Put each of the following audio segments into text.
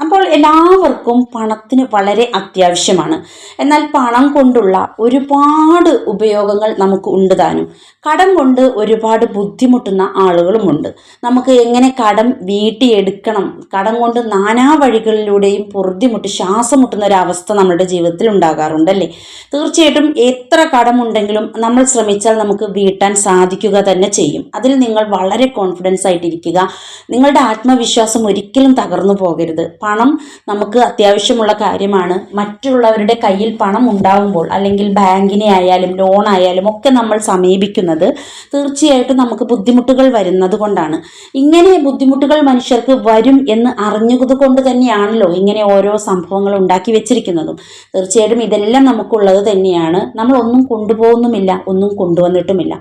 അപ്പോൾ എല്ലാവർക്കും പണത്തിന് വളരെ അത്യാവശ്യമാണ്. എന്നാൽ പണം കൊണ്ടുള്ള ഒരുപാട് ഉപയോഗങ്ങൾ നമുക്ക് ഉണ്ട് താനും. കടം കൊണ്ട് ഒരുപാട് ബുദ്ധിമുട്ടുന്ന ആളുകളുമുണ്ട് നമുക്ക് എങ്ങനെ കടം വീട്ടിയെടുക്കണം? കടം കൊണ്ട് നാനാ വഴികളിലൂടെയും പൊറുതിമുട്ടി ശ്വാസം മുട്ടുന്ന ഒരു അവസ്ഥ നമ്മുടെ ജീവിതത്തിൽ ഉണ്ടാകാറുണ്ടല്ലേ തീർച്ചയായിട്ടും എത്ര കടമുണ്ടെങ്കിലും നമ്മൾ ശ്രമിച്ചാൽ നമുക്ക് വീട്ടാൻ സാധിക്കുക തന്നെ ചെയ്യും. അതിൽ നിങ്ങൾ വളരെ കോൺഫിഡൻസ് ആയിട്ടിരിക്കുക. നിങ്ങളുടെ ആത്മവിശ്വാസം ഒരിക്കലും തകർന്നു പോകരുത്. പണം നമുക്ക് അത്യാവശ്യമുള്ള കാര്യമാണ്. മറ്റുള്ളവരുടെ കയ്യിൽ പണം ഉണ്ടാകുമ്പോൾ അല്ലെങ്കിൽ ബാങ്കിനെ ആയാലും ലോൺ ആയാലും ഒക്കെ നമ്മൾ സമീപിക്കുന്നത് തീർച്ചയായിട്ടും നമുക്ക് ബുദ്ധിമുട്ടുകൾ വരുന്നത് കൊണ്ടാണ്. ഇങ്ങനെ ബുദ്ധിമുട്ടുകൾ മനുഷ്യർക്ക് വരും എന്ന് അറിഞ്ഞത് കൊണ്ട് തന്നെയാണല്ലോ ഇങ്ങനെ ഓരോ സംഭവങ്ങൾ ഉണ്ടാക്കി വെച്ചിരിക്കുന്നതും. തീർച്ചയായിട്ടും ഇതെല്ലാം നമുക്കുള്ളത് തന്നെയാണ്. നമ്മൾ ഒന്നും കൊണ്ടുപോകുന്നുമില്ല ഒന്നും കൊണ്ടുവന്നിട്ടുമില്ല.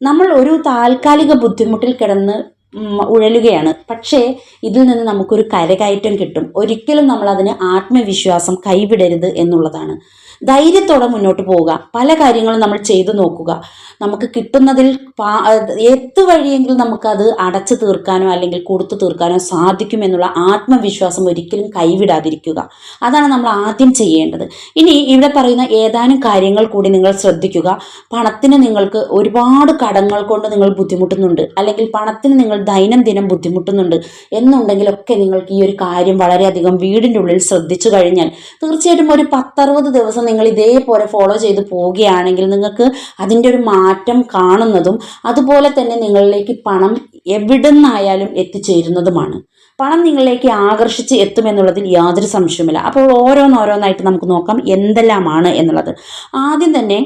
നമ്മൾ ഒരു താൽക്കാലിക ബുദ്ധിമുട്ടിൽ കിടന്ന് ഉഴലുകയാണ്. പക്ഷേ ഇതിൽ നിന്ന് നമുക്കൊരു കരകയറ്റം കിട്ടും. ഒരിക്കലും നമ്മൾ അതിന് ആത്മവിശ്വാസം കൈവിടരുത് എന്നുള്ളതാണ്. ധൈര്യത്തോടെ മുന്നോട്ട് പോവുക. പല കാര്യങ്ങളും നമ്മൾ ചെയ്തു നോക്കുക. നമുക്ക് കിട്ടുന്നതിൽ എത്ത് വഴിയെങ്കിലും നമുക്കത് അടച്ചു തീർക്കാനോ അല്ലെങ്കിൽ കൊടുത്തു തീർക്കാനോ സാധിക്കുമെന്നുള്ള ആത്മവിശ്വാസം ഒരിക്കലും കൈവിടാതിരിക്കുക. അതാണ് നമ്മൾ ആദ്യം ചെയ്യേണ്ടത്. ഇനി ഇവിടെ പറയുന്ന ഏതാനും കാര്യങ്ങൾ കൂടി നിങ്ങൾ ശ്രദ്ധിക്കുക. പണത്തിന് നിങ്ങൾക്ക് ഒരുപാട് കടങ്ങൾ കൊണ്ട് നിങ്ങൾ ബുദ്ധിമുട്ടുന്നുണ്ട്. അല്ലെങ്കിൽ പണത്തിന് നിങ്ങൾ ദൈനംദിനം ബുദ്ധിമുട്ടുന്നുണ്ട് എന്നുണ്ടെങ്കിലൊക്കെ നിങ്ങൾക്ക് ഈ ഒരു കാര്യം വളരെയധികം വീടിന്റെ ഉള്ളിൽ ശ്രദ്ധിച്ചു കഴിഞ്ഞാൽ തീർച്ചയായിട്ടും ഒരു പത്തറുപത് ദിവസം നിങ്ങൾ ഇതേപോലെ ഫോളോ ചെയ്ത് പോവുകയാണെങ്കിൽ നിങ്ങൾക്ക് അതിന്റെ ഒരു മാറ്റം കാണുന്നതും അതുപോലെ തന്നെ നിങ്ങളിലേക്ക് പണം എവിടുന്നായാലും എത്തിച്ചേരുന്നതുമാണ്. പണം നിങ്ങളിലേക്ക് ആകർഷിച്ച് എത്തുമെന്നുള്ളതിൽ യാതൊരു സംശയവുമില്ല. അപ്പോൾ ഓരോന്നോരോന്നായിട്ട് നമുക്ക് നോക്കാം എന്തെല്ലാമാണ് എന്നുള്ളത്. ആദ്യം തന്നെ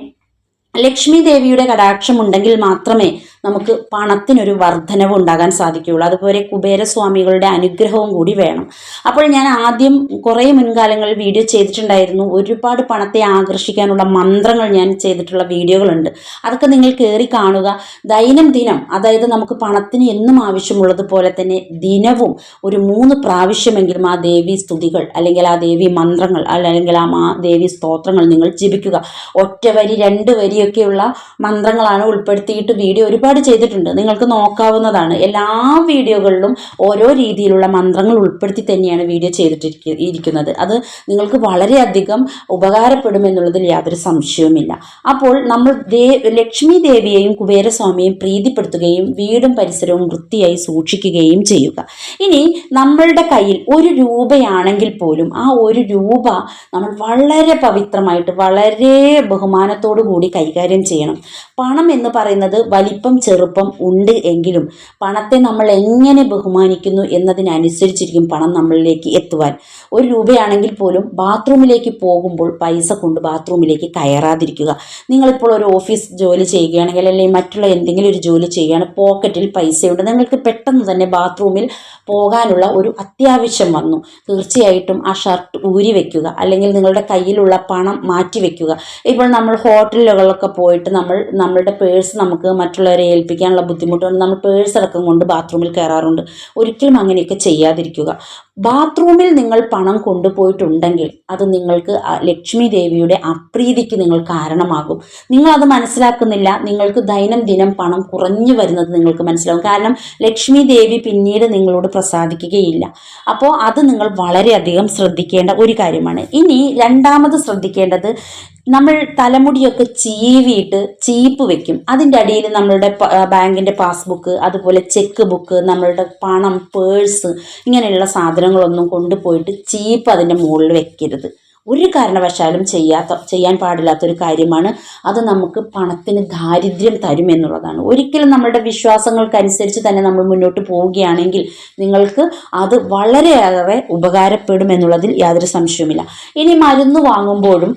ലക്ഷ്മി ദേവിയുടെ കടാക്ഷമുണ്ടെങ്കിൽ മാത്രമേ നമുക്ക് പണത്തിനൊരു വർധനവ് ഉണ്ടാകാൻ സാധിക്കുകയുള്ളൂ. അതുപോലെ കുബേരസ്വാമികളുടെ അനുഗ്രഹവും കൂടി വേണം. അപ്പോൾ ഞാൻ ആദ്യം കുറേ മുൻകാലങ്ങളിൽ വീഡിയോ ചെയ്തിട്ടുണ്ടായിരുന്നു. ഒരുപാട് പണത്തെ ആകർഷിക്കാനുള്ള മന്ത്രങ്ങൾ ഞാൻ ചെയ്തിട്ടുള്ള വീഡിയോകളുണ്ട്. അതൊക്കെ നിങ്ങൾ കയറി കാണുക. ദൈനംദിനം അതായത് നമുക്ക് പണത്തിന് എന്നും ആവശ്യമുള്ളതുപോലെ തന്നെ ദിനവും ഒരു മൂന്ന് പ്രാവശ്യമെങ്കിലും ആ ദേവി സ്തുതികൾ അല്ലെങ്കിൽ ആ ദേവി മന്ത്രങ്ങൾ അല്ലെങ്കിൽ ആ മാ ദേവി സ്തോത്രങ്ങൾ നിങ്ങൾ ജപിക്കുക. ഒറ്റ വരി രണ്ട് വരിയൊക്കെയുള്ള മന്ത്രങ്ങളാണ് ഉൾപ്പെടുത്തിയിട്ട് വീഡിയോ ഒരുപാട് ചെയ്തിട്ടുണ്ട്. നിങ്ങൾക്ക് നോക്കാവുന്നതാണ്. എല്ലാ വീഡിയോകളിലും ഓരോ രീതിയിലുള്ള മന്ത്രങ്ങൾ ഉൾപ്പെടുത്തി തന്നെയാണ് വീഡിയോ ചെയ്തിട്ടിരിക്ക ഇരിക്കുന്നത്. അത് നിങ്ങൾക്ക് വളരെയധികം ഉപകാരപ്പെടുമെന്നുള്ളതിൽ യാതൊരു സംശയവുമില്ല. അപ്പോൾ നമ്മൾ ദേ ലക്ഷ്മി ദേവിയെയും കുബേരസ്വാമിയെയും പ്രീതിപ്പെടുത്തുകയും വീടും പരിസരവും വൃത്തിയായി സൂക്ഷിക്കുകയും ചെയ്യുക. ഇനി നമ്മളുടെ കയ്യിൽ ഒരു രൂപയാണെങ്കിൽ പോലും ആ ഒരു രൂപ നമ്മൾ വളരെ പവിത്രമായിട്ട് വളരെ ബഹുമാനത്തോടു കൂടി കൈകാര്യം ചെയ്യണം. പണം എന്ന് പറയുന്നത് വലിപ്പം ചെറുപ്പം ഉണ്ട് എങ്കിലും പണത്തെ നമ്മൾ എങ്ങനെ ബഹുമാനിക്കുന്നു എന്നതിനനുസരിച്ചിരിക്കും പണം നമ്മളിലേക്ക് എത്തുവാൻ. ഒരു രൂപയാണെങ്കിൽ പോലും ബാത്റൂമിലേക്ക് പോകുമ്പോൾ പൈസ കൊണ്ട് ബാത്റൂമിലേക്ക് കയറാതിരിക്കുക. നിങ്ങളിപ്പോൾ ഒരു ഓഫീസ് ജോലി ചെയ്യുകയാണെങ്കിൽ അല്ലെങ്കിൽ മറ്റുള്ള എന്തെങ്കിലും ഒരു ജോലി ചെയ്യുകയാണ് പോക്കറ്റിൽ പൈസയുണ്ട്. നിങ്ങൾക്ക് പെട്ടെന്ന് തന്നെ ബാത്റൂമിൽ പോകാനുള്ള ഒരു അത്യാവശ്യം വന്നു. തീർച്ചയായിട്ടും ആ ഷർട്ട് ഊരി വെക്കുക. അല്ലെങ്കിൽ നിങ്ങളുടെ കയ്യിലുള്ള പണം മാറ്റി വെക്കുക. ഇപ്പോൾ നമ്മൾ ഹോട്ടലുകളിലൊക്കെ പോയിട്ട് നമ്മൾ നമ്മളുടെ പേഴ്സ് നമുക്ക് മറ്റുള്ളവരെ ഏൽപ്പിക്കാനുള്ള ബുദ്ധിമുട്ടുകൊണ്ട് നമ്മൾ പേഴ്സ് അടക്കം കൊണ്ട് ബാത്റൂമിൽ കയറാറുണ്ട്. ഒരിക്കലും അങ്ങനെയൊക്കെ ചെയ്യാതിരിക്കുക. ബാത്റൂമിൽ നിങ്ങൾ പണം കൊണ്ടുപോയിട്ടുണ്ടെങ്കിൽ അത് നിങ്ങൾക്ക് ലക്ഷ്മി ദേവിയുടെ അപ്രീതിക്ക് നിങ്ങൾ കാരണമാകും. നിങ്ങൾ അത് മനസ്സിലാക്കുന്നില്ല. നിങ്ങൾക്ക് ദൈനംദിനം പണം കുറഞ്ഞു വരുന്നത് നിങ്ങൾക്ക് മനസ്സിലാവും കാരണം ലക്ഷ്മി ദേവി പിന്നീട് നിങ്ങളോട് പ്രസാദിക്കുകയില്ല. അപ്പോൾ അത് നിങ്ങൾ വളരെയധികം ശ്രദ്ധിക്കേണ്ട ഒരു കാര്യമാണ്. ഇനി രണ്ടാമത് ശ്രദ്ധിക്കേണ്ടത് നമ്മൾ തലമുടിയൊക്കെ ചീവിയിട്ട് ചീപ്പ് വെക്കും. അതിന്റെ അടിയിൽ നമ്മളുടെ ബാങ്കിന്റെ പാസ്ബുക്ക് അതുപോലെ ചെക്ക് ബുക്ക് നമ്മളുടെ പണം പേഴ്സ് ഇങ്ങനെയുള്ള സാധനങ്ങളൊന്നും കൊണ്ടുപോയിട്ട് ചീപ്പ് അതിന്റെ മുകളിൽ വെക്കരുത്. ഒരു കാരണവശാലും ചെയ്യാത്ത ചെയ്യാൻ പാടില്ലാത്തൊരു കാര്യമാണ് അത് നമുക്ക് പണത്തിന് ദാരിദ്ര്യം തരും എന്നുള്ളതാണ്. ഒരിക്കലും നമ്മളുടെ വിശ്വാസങ്ങൾക്കനുസരിച്ച് തന്നെ നമ്മൾ മുന്നോട്ട് പോവുകയാണെങ്കിൽ നിങ്ങൾക്ക് അത് വളരെയേറെ ഉപകാരപ്പെടും എന്നുള്ളതിൽ യാതൊരു സംശയവുമില്ല. ഇനി മരുന്ന് വാങ്ങുമ്പോഴും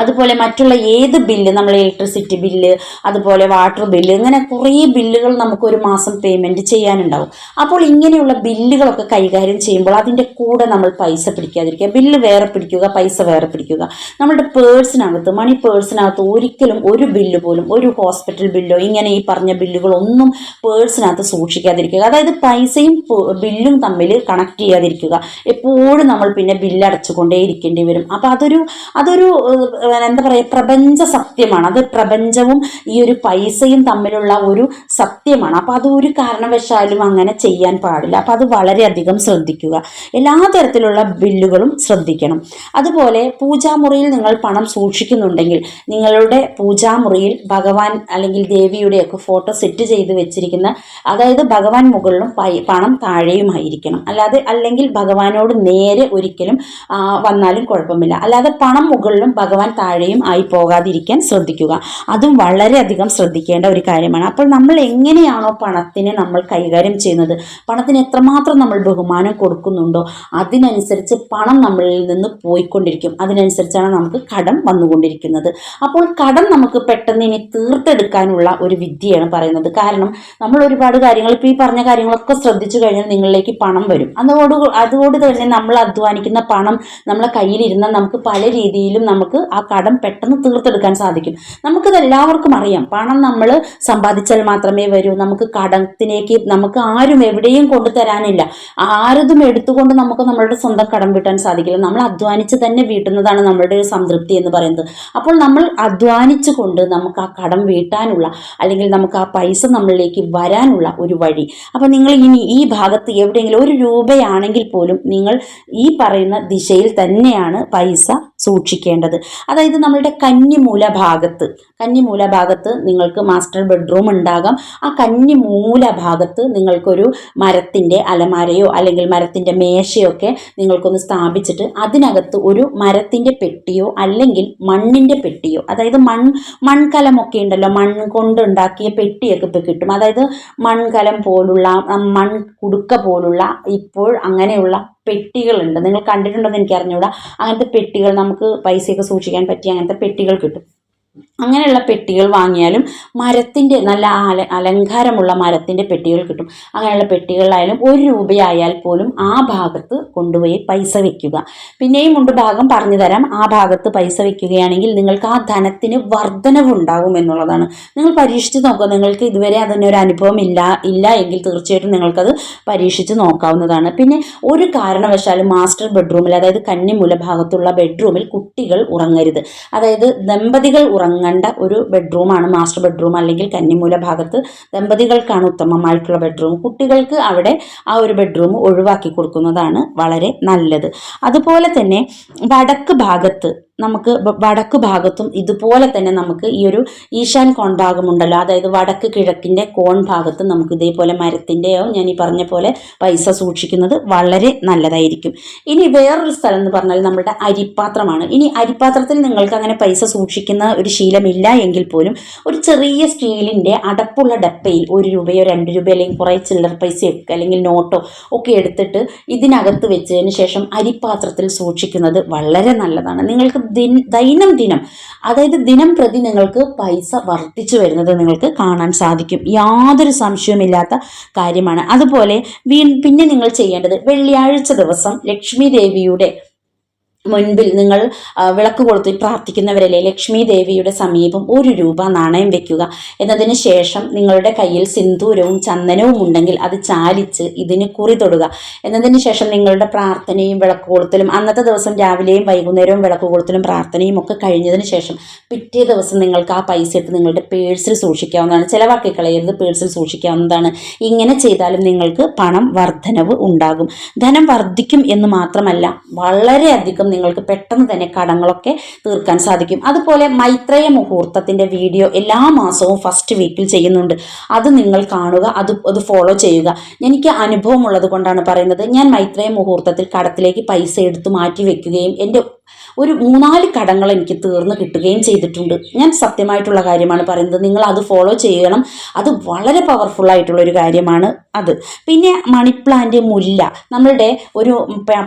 അതുപോലെ മറ്റുള്ള ഏത് ബില്ല് നമ്മൾ ഇലക്ട്രിസിറ്റി ബില്ല് അതുപോലെ വാട്ടർ ബില്ല് ഇങ്ങനെ കുറേ ബില്ലുകൾ നമുക്ക് ഒരു മാസം പേയ്മെന്റ് ചെയ്യാനുണ്ടാവും. അപ്പോൾ ഇങ്ങനെയുള്ള ബില്ലുകളൊക്കെ കൈകാര്യം ചെയ്യുമ്പോൾ അതിന്റെ കൂടെ നമ്മൾ പൈസ പിടിക്കാതിരിക്കുക. ബില്ല് വേറെ പിടിക്കുക പൈസ വേറെ പിടിക്കുക. നമ്മുടെ പേഴ്സിനകത്ത് മണി പേഴ്സിനകത്ത് ഒരിക്കലും ഒരു ബില്ല് പോലും ഒരു ഹോസ്പിറ്റൽ ബില്ലോ ഇങ്ങനെ ഈ പറഞ്ഞ ബില്ലുകളൊന്നും പേഴ്സിനകത്ത് സൂക്ഷിക്കാതിരിക്കുക. അതായത് പൈസയും ബില്ലും തമ്മിൽ കണക്ട് ചെയ്യാതിരിക്കുക. എപ്പോഴും നമ്മൾ പിന്നെ ബില്ല് അടച്ചുകൊണ്ടേ ഇരിക്കേണ്ടി വരും. അപ്പോൾ അതൊരു അതൊരു എന്താ പറയുക പ്രപഞ്ച സത്യമാണ്. അത് പ്രപഞ്ചവും ഈ ഒരു പൈസയും തമ്മിലുള്ള ഒരു സത്യമാണ്. അപ്പോൾ അത് ഒരു കാരണവശാലും അങ്ങനെ ചെയ്യാൻ പാടില്ല. അപ്പോൾ അത് വളരെയധികം ശ്രദ്ധിക്കുക. എല്ലാ തരത്തിലുള്ള ബില്ലുകളും ശ്രദ്ധിക്കണം. അതുപോലെ പൂജാമുറിയിൽ നിങ്ങൾ പണം സൂക്ഷിക്കുന്നുണ്ടെങ്കിൽ നിങ്ങളുടെ പൂജാമുറിയിൽ ഭഗവാൻ അല്ലെങ്കിൽ ദേവിയുടെയൊക്കെ ഫോട്ടോ സെറ്റ് ചെയ്ത് വെച്ചിരിക്കുന്ന അതായത് ഭഗവാൻ മുകളിലും പണം താഴെയുമായിരിക്കണം. അല്ലാതെ അല്ലെങ്കിൽ ഭഗവാനോട് നേരെ ഒരിക്കലും വന്നാലും കുഴപ്പമില്ല. അല്ലാതെ പണം മുകളിലും ഭഗവാൻ താഴെയും ആയി പോകാതിരിക്കാൻ ശ്രദ്ധിക്കുക. അതും വളരെയധികം ശ്രദ്ധിക്കേണ്ട ഒരു കാര്യമാണ്. അപ്പോൾ നമ്മൾ എങ്ങനെയാണോ പണത്തിനെ നമ്മൾ കൈകാര്യം ചെയ്യുന്നത്? പണത്തിന് എത്രമാത്രം നമ്മൾ ബഹുമാനം കൊടുക്കുന്നുണ്ടോ? അതിനനുസരിച്ച് പണം നമ്മളിൽ നിന്ന് പോയിക്കൊണ്ടിരിക്കും. അതിനനുസരിച്ചാണ് നമുക്ക് കടം വന്നുകൊണ്ടിരിക്കുന്നത്. അപ്പോൾ കടം നമുക്ക് പെട്ടെന്ന് ഇനി തീർത്തെടുക്കാനുള്ള ഒരു വിദ്യയാണ് പറയുന്നത്. കാരണം നമ്മൾ ഒരുപാട് കാര്യങ്ങൾ ഇപ്പോൾ ഈ പറഞ്ഞ കാര്യങ്ങളൊക്കെ ശ്രദ്ധിച്ചു കഴിഞ്ഞാൽ നിങ്ങളിലേക്ക് പണം വരും. അതോട് അതുകൊണ്ട് തന്നെ നമ്മൾ അധ്വാനിക്കുന്ന പണം നമ്മളെ കയ്യിലിരുന്ന നമുക്ക് പല രീതിയിലും നമുക്ക് ആ കടം പെട്ടെന്ന് തീർത്തെടുക്കാൻ സാധിക്കും. നമുക്കിത് എല്ലാവർക്കും അറിയാം. പണം നമ്മൾ സമ്പാദിച്ചാൽ മാത്രമേ വരൂ. നമുക്ക് കടത്തിലേക്ക് നമുക്ക് ആരും എവിടെയും കൊണ്ടു തരാനില്ല. ആരതും എടുത്തുകൊണ്ട് നമുക്ക് നമ്മളുടെ സ്വന്തം കടം വീട്ടാൻ സാധിക്കില്ല. നമ്മൾ അധ്വാനിച്ച് തന്നെ വീട്ടുന്നതാണ് നമ്മളുടെ ഒരു സംതൃപ്തി എന്ന് പറയുന്നത്. അപ്പോൾ നമ്മൾ അധ്വാനിച്ചു കൊണ്ട് നമുക്ക് ആ കടം വീട്ടാനുള്ള അല്ലെങ്കിൽ നമുക്ക് ആ പൈസ നമ്മളിലേക്ക് വരാനുള്ള ഒരു വഴി. അപ്പോൾ നിങ്ങൾ ഇനി ഈ ഭാഗത്ത് എവിടെയെങ്കിലും ഒരു രൂപയാണെങ്കിൽ പോലും നിങ്ങൾ ഈ പറയുന്ന ദിശയിൽ തന്നെയാണ് പൈസ സൂക്ഷിക്കേണ്ടത്. അതായത് നമ്മളുടെ കന്നിമൂല ഭാഗത്ത് കന്നിമൂല ഭാഗത്ത് നിങ്ങൾക്ക് മാസ്റ്റർ ബെഡ്റൂം ഉണ്ടാകാം. ആ കന്നിമൂല ഭാഗത്ത് നിങ്ങൾക്കൊരു മരത്തിന്റെ അലമാരയോ അല്ലെങ്കിൽ മരത്തിന്റെ മേശയൊക്കെ നിങ്ങൾക്കൊന്ന് സ്ഥാപിച്ചിട്ട് അതിനകത്ത് ഒരു മരത്തിന്റെ പെട്ടിയോ അല്ലെങ്കിൽ മണ്ണിന്റെ പെട്ടിയോ അതായത് മൺ മൺകലമൊക്കെ ഉണ്ടല്ലോ മണ്ണ് കൊണ്ടുണ്ടാക്കിയ പെട്ടിയൊക്കെ ഇപ്പോൾ കിട്ടും. അതായത് മൺകലം പോലുള്ള മൺ കുടുക്ക പോലുള്ള ഇപ്പോൾ അങ്ങനെയുള്ള പെട്ടികളുണ്ട്. നിങ്ങൾ കണ്ടിട്ടുണ്ടെന്ന് എനിക്ക് അറിഞ്ഞുകൂടാ അങ്ങനത്തെ പെട്ടികൾ നമുക്ക് പൈസയൊക്കെ സൂക്ഷിക്കാൻ പറ്റിയ അങ്ങനത്തെ പെട്ടികൾ കിട്ടും. അങ്ങനെയുള്ള പെട്ടികൾ വാങ്ങിയാലും മരത്തിന്റെ നല്ല അല അലങ്കാരമുള്ള മരത്തിന്റെ പെട്ടികൾ കിട്ടും. അങ്ങനെയുള്ള പെട്ടികളിലായാലും ഒരു രൂപയായാൽ പോലും ആ ഭാഗത്ത് കൊണ്ടുപോയി പൈസ വെക്കുക. പിന്നെയും ഉണ്ട് ഭാഗം പറഞ്ഞു തരാം. ആ ഭാഗത്ത് പൈസ വെക്കുകയാണെങ്കിൽ നിങ്ങൾക്ക് ആ ധനത്തിന് വർധനവുണ്ടാകും എന്നുള്ളതാണ്. നിങ്ങൾ പരീക്ഷിച്ച് നോക്കുക. നിങ്ങൾക്ക് ഇതുവരെ അതിന്റെ ഒരു അനുഭവം ഇല്ല ഇല്ല എങ്കിൽ തീർച്ചയായിട്ടും നിങ്ങൾക്കത് പരീക്ഷിച്ച് നോക്കാവുന്നതാണ്. പിന്നെ ഒരു കാരണവശാലും മാസ്റ്റർ ബെഡ്റൂമിൽ അതായത് കന്നിമൂല ഭാഗത്തുള്ള ബെഡ്റൂമിൽ കുട്ടികൾ ഉറങ്ങരുത്. അതായത് ദമ്പതികൾ ഉറങ്ങേണ്ട ഒരു ബെഡ്റൂമാണ് മാസ്റ്റർ ബെഡ്റൂം അല്ലെങ്കിൽ കന്നിമൂല ഭാഗത്ത്. ദമ്പതികൾക്കാണ് ഉത്തമമായിട്ടുള്ള ബെഡ്റൂം. കുട്ടികൾക്ക് അവിടെ ആ ഒരു ബെഡ്റൂം ഒഴിവാക്കി കൊടുക്കുന്നതാണ് വളരെ നല്ലത്. അതുപോലെ തന്നെ വടക്ക് ഭാഗത്ത് നമുക്ക് വടക്ക് ഭാഗത്തും ഇതുപോലെ തന്നെ നമുക്ക് ഈ ഒരു ഈശാൻ കോൺ ഭാഗമുണ്ടല്ലോ അതായത് വടക്ക് കിഴക്കിന്റെ കോൺ ഭാഗത്തും നമുക്ക് ഇതേപോലെ മരത്തിന്റെയോ ഞാൻ ഈ പറഞ്ഞ പോലെ പൈസ സൂക്ഷിക്കുന്നത് വളരെ നല്ലതായിരിക്കും. ഇനി വേറൊരു സ്ഥലം എന്ന് പറഞ്ഞാൽ നമ്മുടെ അരിപ്പാത്രമാണ്. ഇനി അരിപ്പാത്രത്തിൽ നിങ്ങൾക്ക് അങ്ങനെ പൈസ സൂക്ഷിക്കുന്ന ഒരു ശീലമില്ല എങ്കിൽ പോലും ഒരു ചെറിയ സ്റ്റീലിന്റെ അടപ്പുള്ള ഡപ്പയിൽ ഒരു രൂപയോ രണ്ട് രൂപയോ അല്ലെങ്കിൽ കുറേ ചില്ലർ പൈസയോ അല്ലെങ്കിൽ നോട്ടോ ഒക്കെ എടുത്തിട്ട് ഇതിനകത്ത് വെച്ചതിന് ശേഷം അരിപ്പാത്രത്തിൽ സൂക്ഷിക്കുന്നത് വളരെ നല്ലതാണ്. നിങ്ങൾക്ക് ദിൻ ദൈനംദിനം അതായത് ദിനം പ്രതി നിങ്ങൾക്ക് പൈസ വർദ്ധിച്ചു വരുന്നത് നിങ്ങൾക്ക് കാണാൻ സാധിക്കും. യാതൊരു സംശയവുമില്ലാത്ത കാര്യമാണ്. അതുപോലെ വീ പിന്നെ നിങ്ങൾ ചെയ്യേണ്ടത് വെള്ളിയാഴ്ച ദിവസം ലക്ഷ്മി ദേവിയുടെ മുൻപിൽ നിങ്ങൾ വിളക്ക് കൊളുത്തി പ്രാർത്ഥിക്കുന്നവരല്ലേ? ലക്ഷ്മി ദേവിയുടെ സമീപം ഒരു രൂപ നാണയം വെക്കുക. എന്നതിന് ശേഷം നിങ്ങളുടെ കയ്യിൽ സിന്ദൂരവും ചന്ദനവും ഉണ്ടെങ്കിൽ അത് ചാലിച്ച് ഇതിന് കുറി തൊടുക. എന്നതിന് ശേഷം നിങ്ങളുടെ പ്രാർത്ഥനയും വിളക്ക് കൊളുത്തലും അന്നത്തെ ദിവസം രാവിലെയും വൈകുന്നേരവും വിളക്ക് കൊളുത്തലും പ്രാർത്ഥനയും ഒക്കെ കഴിഞ്ഞതിന് ശേഷം പിറ്റേ ദിവസം നിങ്ങൾക്ക് ആ പൈസ എടുത്ത് നിങ്ങളുടെ പേഴ്സിൽ സൂക്ഷിക്കാവുന്നതാണ്. ചിലവാക്കി കളയരുത് പേഴ്സിൽ സൂക്ഷിക്കാവുന്നതാണ്. ഇങ്ങനെ ചെയ്താലും നിങ്ങൾക്ക് പണം വർധനവ് ഉണ്ടാകും. ധനം വർദ്ധിക്കും എന്ന് മാത്രമല്ല വളരെയധികം നിങ്ങൾക്ക് പെട്ടെന്ന് തന്നെ കടങ്ങളൊക്കെ തീർക്കാൻ സാധിക്കും. അതുപോലെ മൈത്രേയ മുഹൂർത്തത്തിന്റെ വീഡിയോ എല്ലാ മാസവും ഫസ്റ്റ് വീക്കിൽ ചെയ്യുന്നുണ്ട്. അത് നിങ്ങൾ കാണുക അത് അത് ഫോളോ ചെയ്യുക. എനിക്ക് അനുഭവമുള്ളത് കൊണ്ടാണ് പറയുന്നത് ഞാൻ മൈത്രേയ മുഹൂർത്തത്തിൽ കടത്തിലേക്ക് പൈസ എടുത്തു മാറ്റി വെക്കുകയും എന്റെ ഒരു മൂന്നാൽ കടങ്ങൾ എനിക്ക് തീർന്നു കിട്ടുകയും ചെയ്തിട്ടുണ്ട്. ഞാൻ സത്യമായിട്ടുള്ള കാര്യമാണ് പറയുന്നത്. നിങ്ങൾ അത് ഫോളോ ചെയ്യണം. അത് വളരെ പവർഫുൾ ആയിട്ടുള്ള ഒരു കാര്യമാണ് അത്. പിന്നെ മണി പ്ലാന്റ് മുല്ല. നമ്മളുടെ ഒരു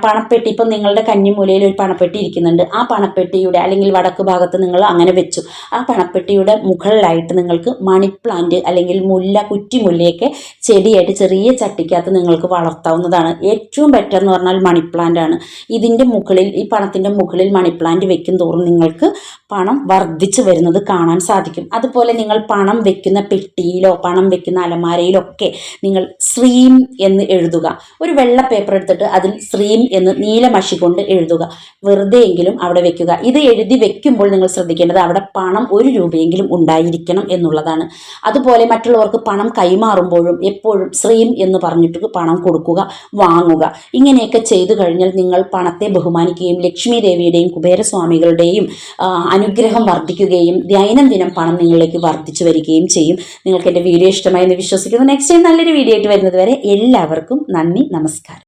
പണപ്പെട്ടി ഇപ്പം നിങ്ങളുടെ കന്നിമൂലയിൽ പണപ്പെട്ടി ഇരിക്കുന്നുണ്ട്. ആ പണപ്പെട്ടിയുടെ അല്ലെങ്കിൽ വടക്ക് ഭാഗത്ത് നിങ്ങൾ അങ്ങനെ വെച്ചു. ആ പണപ്പെട്ടിയുടെ മുകളിലായിട്ട് നിങ്ങൾക്ക് മണി പ്ലാന്റ് അല്ലെങ്കിൽ മുല്ല കുറ്റിമുല്ലയൊക്കെ ചെടിയായിട്ട് ചെറിയ ചട്ടിക്കകത്ത് നിങ്ങൾക്ക് വളർത്താവുന്നതാണ്. ഏറ്റവും ബെറ്റർ എന്ന് പറഞ്ഞാൽ മണി പ്ലാന്റ് ആണ്. ഇതിന്റെ മുകളിൽ ഈ പണത്തിന്റെ മുകളിൽ മണി പ്ലാന്റ് വെക്കും തോറും നിങ്ങൾക്ക് പണം വർദ്ധിച്ചു വരുന്നത് കാണാൻ സാധിക്കും. അതുപോലെ നിങ്ങൾ പണം വെക്കുന്ന പെട്ടിയിലോ പണം വെക്കുന്ന അലമാരയിലോ ഒക്കെ നിങ്ങൾ ശ്രീം എന്ന് എഴുതുക. ഒരു വെള്ള പേപ്പർ എടുത്തിട്ട് അതിൽ ശ്രീം എന്ന് നീല മഷി കൊണ്ട് എഴുതുക. വെറുതെയെങ്കിലും അവിടെ വെക്കുക. ഇത് എഴുതി വെക്കുമ്പോൾ നിങ്ങൾ ശ്രദ്ധിക്കേണ്ടത് അവിടെ പണം ഒരു രൂപയെങ്കിലും ഉണ്ടായിരിക്കണം എന്നുള്ളതാണ്. അതുപോലെ മറ്റുള്ളവർക്ക് പണം കൈമാറുമ്പോഴും എപ്പോഴും ശ്രീം എന്ന് പറഞ്ഞിട്ട് പണം കൊടുക്കുക വാങ്ങുക. ഇങ്ങനെയൊക്കെ ചെയ്തു കഴിഞ്ഞാൽ നിങ്ങൾ പണത്തെ ബഹുമാനിക്കുകയും ലക്ഷ്മി ദേവിയുടെയും കുബേരസ്വാമികളുടെയും അനുഗ്രഹം വർദ്ധിക്കുകയും ദൈനംദിനം പണം നിങ്ങളിലേക്ക് വർദ്ധിച്ചു വരികയും ചെയ്യും. നിങ്ങൾക്ക് എന്റെ വീഡിയോ ഇഷ്ടമായി എന്ന് വിശ്വസിക്കുന്നു. നെക്സ്റ്റ് ടൈം നല്ലൊരു വീഡിയോ ആയിട്ട് വരുന്നത് വരെ എല്ലാവർക്കും നന്ദി നമസ്കാരം.